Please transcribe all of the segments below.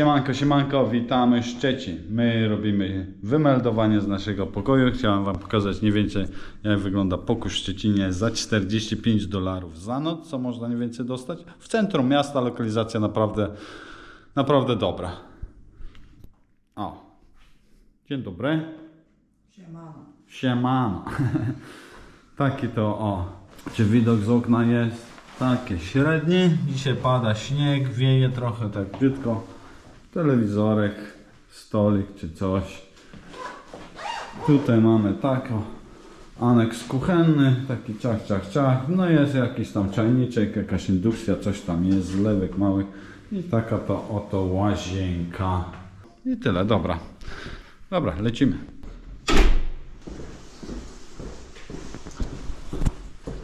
Siemanko, siemanko, witamy Szczecin. My robimy wymeldowanie z naszego pokoju. Chciałem Wam pokazać mniej więcej jak wygląda pokój w Szczecinie za 45 dolarów za noc, co można mniej więcej dostać. W centrum miasta lokalizacja naprawdę, naprawdę dobra. O, dzień dobry. Siemano. Siemano. Taki to o. Czy widok z okna jest? Takie średnie. Dzisiaj pada śnieg, wieje trochę tak brzydko. Telewizorek, stolik czy coś. Tutaj mamy tako. Aneks kuchenny, taki ciach, ciach, ciach. No jest jakiś tam czajniczek, jakaś indukcja, coś tam jest, zlewek mały. I taka to oto łazienka. I tyle, dobra. Dobra, lecimy.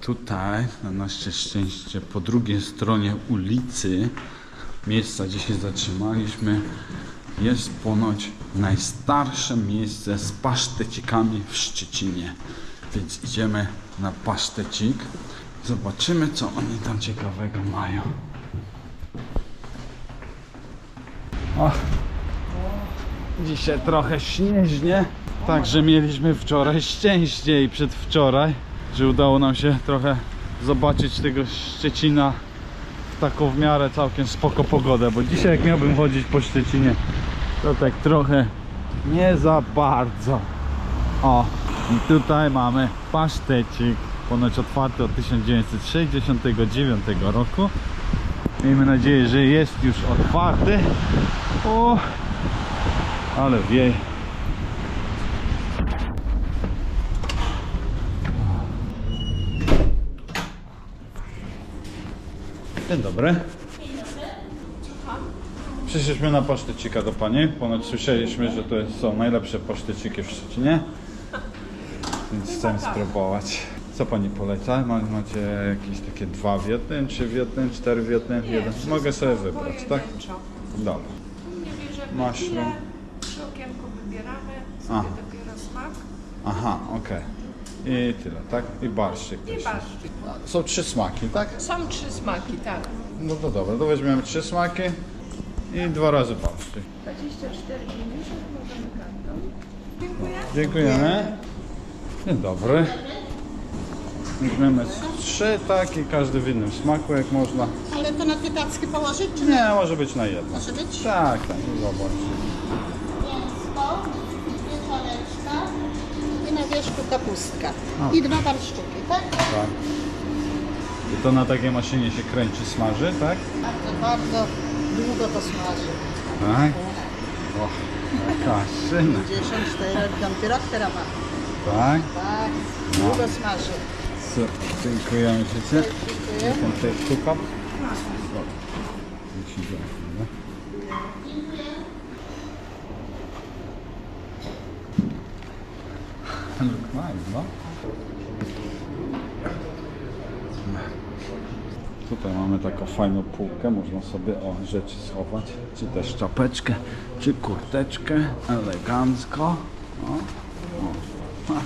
Tutaj, na nasze szczęście, po drugiej stronie ulicy, miejsca, gdzie się zatrzymaliśmy, jest ponoć najstarsze miejsce z pasztecikami w Szczecinie. Więc idziemy na pasztecik. Zobaczymy, co oni tam ciekawego mają. Dzisiaj trochę śnieżnie, także mieliśmy wczoraj szczęście i przedwczoraj, że udało nam się trochę zobaczyć tego Szczecina taką w miarę całkiem spoko pogodę, bo dzisiaj jak miałbym chodzić po Szczecinie, to tak trochę nie za bardzo. O, i tutaj mamy pasztecik, ponoć otwarty od 1969 roku. Miejmy nadzieję, że jest już otwarty. O, ale wieje. Dzień dobry. Przyszliśmy na pasztecika do Pani. Ponoć słyszeliśmy, że to są najlepsze paszteciki w Szczecinie. Więc chcemy spróbować. Co Pani poleca? Ma- Macie jakieś takie dwa w jednym, trzy w jednym, cztery w jednym, jeden? Mogę sobie wybrać, tak? Dobra. Nie bierzemy Mushroom. ile, przy okienku wybieramy sobie A. dopiero smak Aha, okej. I tyle, tak? I barszczyk i też. barszczyk. Są trzy smaki, tak? Są trzy smaki, tak. No to dobra, to weźmiemy trzy smaki i dwa razy barszczyk. 24,90 możemy kartą. Dziękuję. Dziękujemy. Dzień dobry. Weźmiemy trzy, tak, i każdy w innym smaku, jak można. Ale to na te tacki położyć, czy Nie, może być na jedno. może być? Tak, tak, zobacz. Wierzchu kapustka. O. I dwa barszczyki, tak? Tak. I to na takiej maszynie się kręci, smaży, tak? Bardzo, bardzo długo to smaży. Tak. O, jaka szyna. 54, piąty rok teraz ma. Tak. Tak, długo smaży. Co, dziękujemy się. Dziękuję. Ten też cup. Look nice, no? Tutaj mamy taką fajną półkę, można sobie o rzeczy schować, czy też czapeczkę, czy kurteczkę, elegancko. O, o. Ha.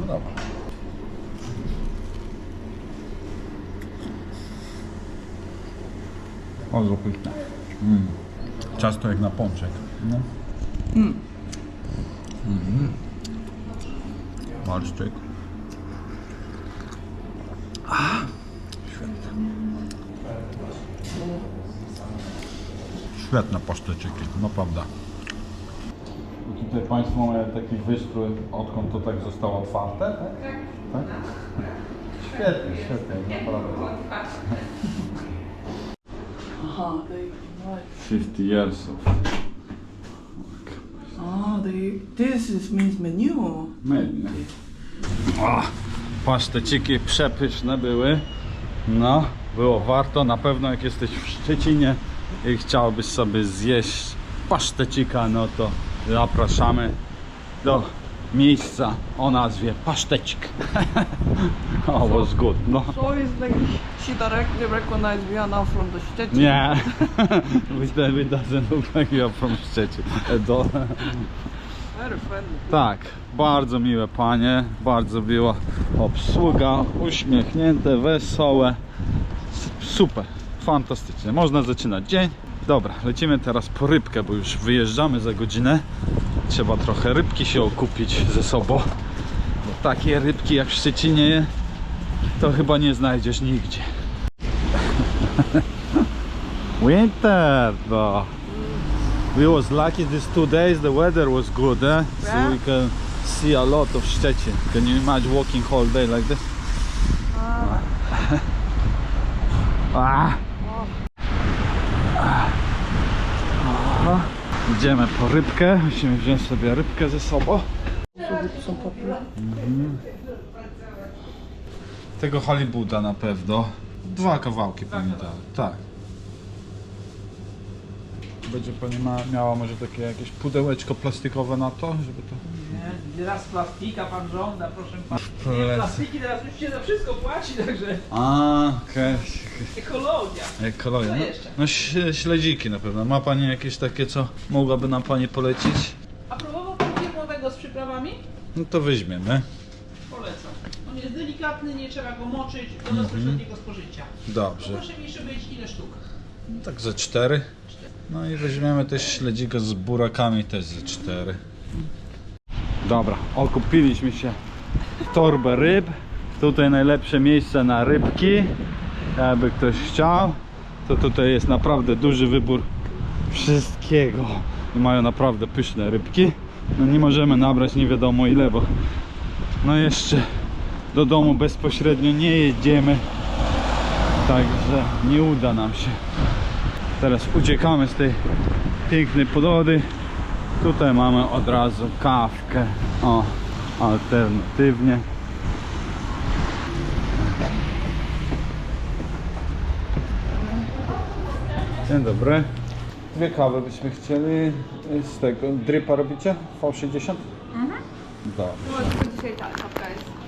No dobra. O, zapytne. Mm. Ciasto jak na pączek. No. Mm. Barszczyk. A, świetne. Świetne paszteciki, naprawdę. I tutaj Państwo mają taki wystrój, odkąd to tak zostało otwarte, tak? Tak. Świetnie, świetnie, naprawdę. Ah, they right. 50 years of Ah, they. This is means menu. menu. O, paszteciki przepyszne były. No, było warto. Na pewno jak jesteś w Szczecinie i chciałbyś sobie zjeść pasztecika, no to zapraszamy do miejsca o nazwie Pasztecik. oh, was good. No. So it's like she directly recognized we are now from the Stettin. Nie, it it doesn't look like you're from Szczecin at all. Very friendly. Tak, bardzo miłe panie, bardzo miła obsługa, uśmiechnięte, wesołe. Super, fantastycznie. Można zaczynać dzień Dobra, lecimy teraz po rybkę, bo już wyjeżdżamy za godzinę. Trzeba trochę rybki się okupić ze sobą. Bo takie rybki jak w Szczecinie to chyba nie znajdziesz nigdzie. Winter though. We was lucky these two days the weather was good eh? so we can see a lot of Szczecin. Can you imagine walking whole day like this? Ah. Aha. Idziemy po rybkę. Musimy wziąć sobie rybkę ze sobą. Mhm. Tego halibuda na pewno. Dwa kawałki dała. Tak. Będzie pani ma, miała może takie jakieś pudełeczko plastikowe na to, żeby to... Nie, raz plastika pan żąda, proszę pana. Nie, plastiki teraz już się za wszystko płaci, także A, okej. ekologia. Ekologia. Co No, jeszcze? no ś- śledziki na pewno. Ma pani jakieś takie, co mogłaby nam pani polecić? A próbował pan firmowego z przyprawami? No to weźmiemy. Jest delikatny, nie trzeba go moczyć do Mhm. bezpośredniego spożycia. Dobrze. Proszę mi jeszcze być ile sztuk? Tak ze cztery. No i weźmiemy też śledzika z burakami też ze cztery. Dobra, okupiliśmy się w torbę ryb. Tutaj najlepsze miejsce na rybki. Jakby ktoś chciał, to tutaj jest naprawdę duży wybór wszystkiego. I mają naprawdę pyszne rybki. No nie możemy nabrać nie wiadomo ile, bo no jeszcze do domu bezpośrednio nie jedziemy. Także nie uda nam się. Teraz uciekamy z tej pięknej podwody. Tutaj mamy od razu kawkę. O, alternatywnie. Dzień dobry. Dwie kawy byśmy chcieli z tego. Drypa robicie? V60? Mhm. Dobrze. No, dzisiaj ta czapka jest.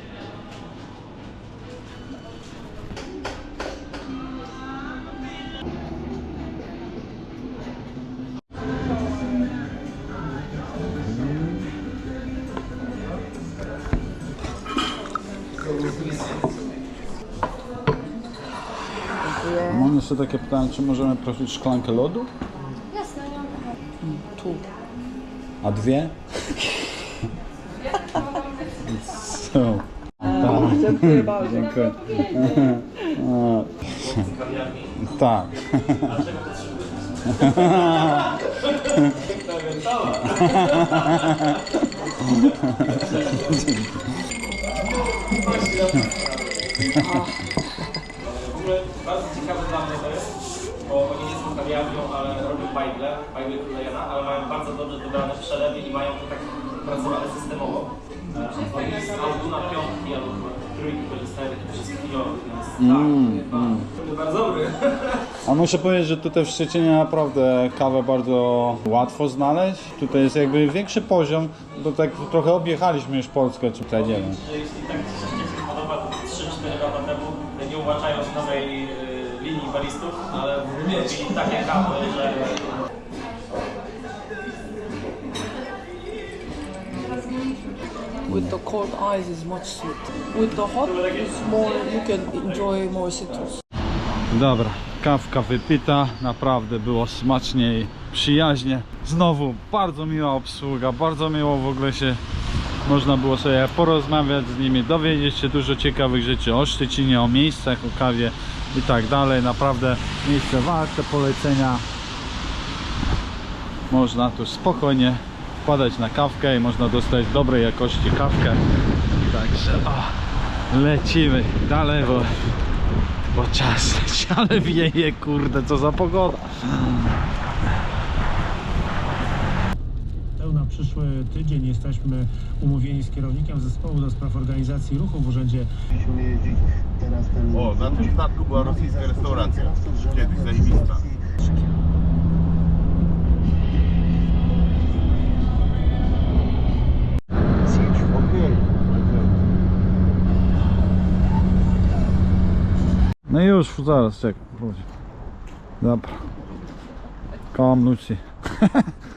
Jeszcze takie pytanie, czy możemy prosić szklankę lodu? Jasne, Tu. A dwie? Są. Tak. Dziękuję bardzo. Dziękuję. Tak. kawiarnią, ale robią bajgle, bajgle królejana, ale mają bardzo dobrze dobrane przelewy i mają to tak pracowane systemowo. E, Oni z Alduna piątki albo trójki korzystają takie wszystkie chwilowe, więc tak, to bardzo dobry. A muszę powiedzieć, że tutaj w Szczecinie naprawdę kawę bardzo łatwo znaleźć. Tutaj jest jakby większy poziom, bo tak trochę objechaliśmy już Polskę, czy tutaj nie wiem. Że jeśli tak robili takie kawy, że With the cold ice is much sweet. With the hot is more, you can enjoy more citrus. Dobra, kawka wypita, naprawdę było smacznie i przyjaźnie. Znowu bardzo miła obsługa, bardzo miło w ogóle się można było sobie porozmawiać z nimi, dowiedzieć się dużo ciekawych rzeczy o Szczecinie, o miejscach, o kawie i tak dalej. Naprawdę miejsce warte polecenia. Można tu spokojnie wpadać na kawkę i można dostać dobrej jakości kawkę. Także o, lecimy dalej, bo bo czas ale wieje, kurde, co za pogoda. To na przyszły tydzień jesteśmy umówieni z kierownikiem zespołu do spraw organizacji ruchu w urzędzie. O, na tym statku była rosyjska restauracja. Kiedyś zajebista. No i już, zaraz, czekaj. chodź. Dobra. Come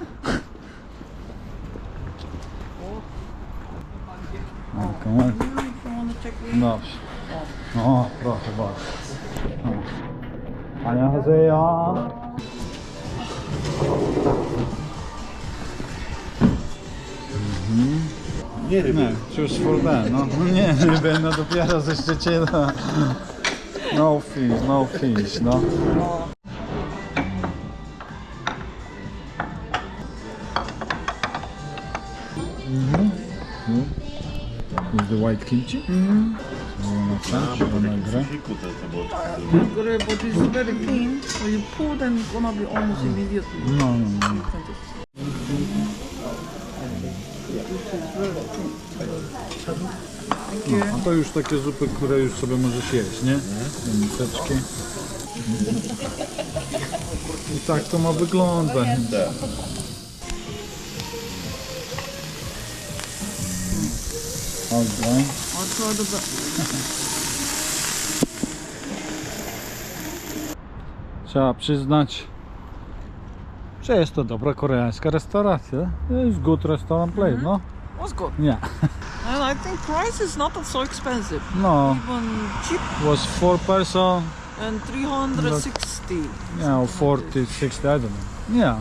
Dobrze. O, proszę bardzo. O. 안녕하세요. Nie ryby. Nie, choose for them, no. No Nie, ryby, no dopiero ze Szczecina. No fish, no fish, no. Mhm. Is the white kimchi? Na co? Chyba na grę. Krzyku to, to było Gry, but it's very thin. When you pull, then it's gonna be almost immediately. No, no, no. No, a to już takie zupy, które już sobie możesz jeść, nie? Te Miseczki. I tak to ma wyglądać. Try the best. Trzeba przyznać, że jest to dobra koreańska restauracja. Jest good restaurant place, no? Was good. Nie. And I think price is not so expensive. No, Even cheap was four person, and 360. you know, 40, 60, I don't know. Yeah.